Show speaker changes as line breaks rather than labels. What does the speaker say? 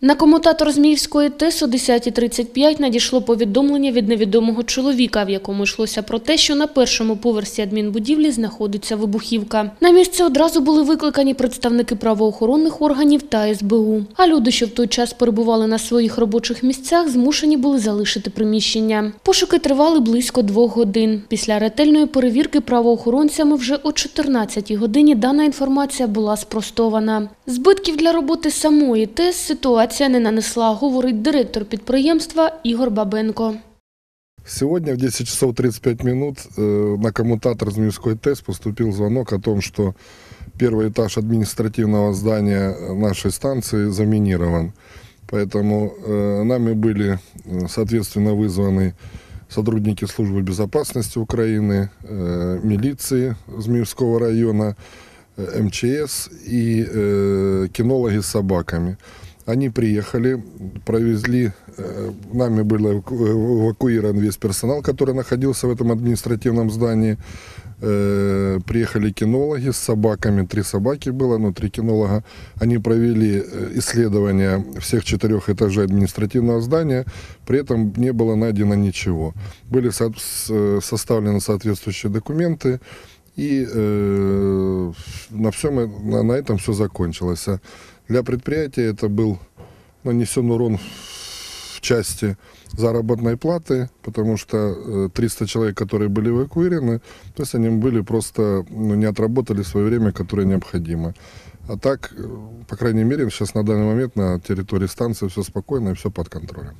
На комутатор Зміївської ТЕС о 10.35 надійшло повідомлення від невідомого чоловіка, в якому йшлося про те, що на першому поверсі адмінбудівлі знаходиться вибухівка. На місце одразу були викликані представники правоохоронних органів та СБУ. А люди, що в той час перебували на своїх робочих місцях, змушені були залишити приміщення. Пошуки тривали близько двох годин. Після ретельної перевірки правоохоронцями вже о 14 годині дана інформація була спростована. Збитків для роботи самої ТЕС ситуація не нанесла, говорить директор підприємства Ігор Бабенко.
Сегодня в 10 часов 35 минут э, на коммутатор Змеевской ТЭС поступил звонок о том, что первый этаж административного здания нашей станции заминирован. Поэтому э, нами были, э, соответственно, вызваны сотрудники службы безопасности Украины, э, милиции Змеевского района, э, МЧС и э, кинологи с собаками. Они приехали, провезли, э, нами был эваку- эвакуирован весь персонал, который находился в этом административном здании. Э, Приехали кинологи с собаками, три собаки было, ну, три кинолога. Они провели э, исследование всех четырех этажей административного здания, при этом не было найдено ничего. Были составлены соответствующие документы, и э, на, всем, на, на этом все закончилось. А Для предприятия это был нанесен урон в части заработной платы, потому что э, 300 человек, которые были эвакуированы, то есть они были просто ну, не отработали свое время, которое необходимо. А так, э, по крайней мере, сейчас на данный момент на территории станции все спокойно и все под контролем.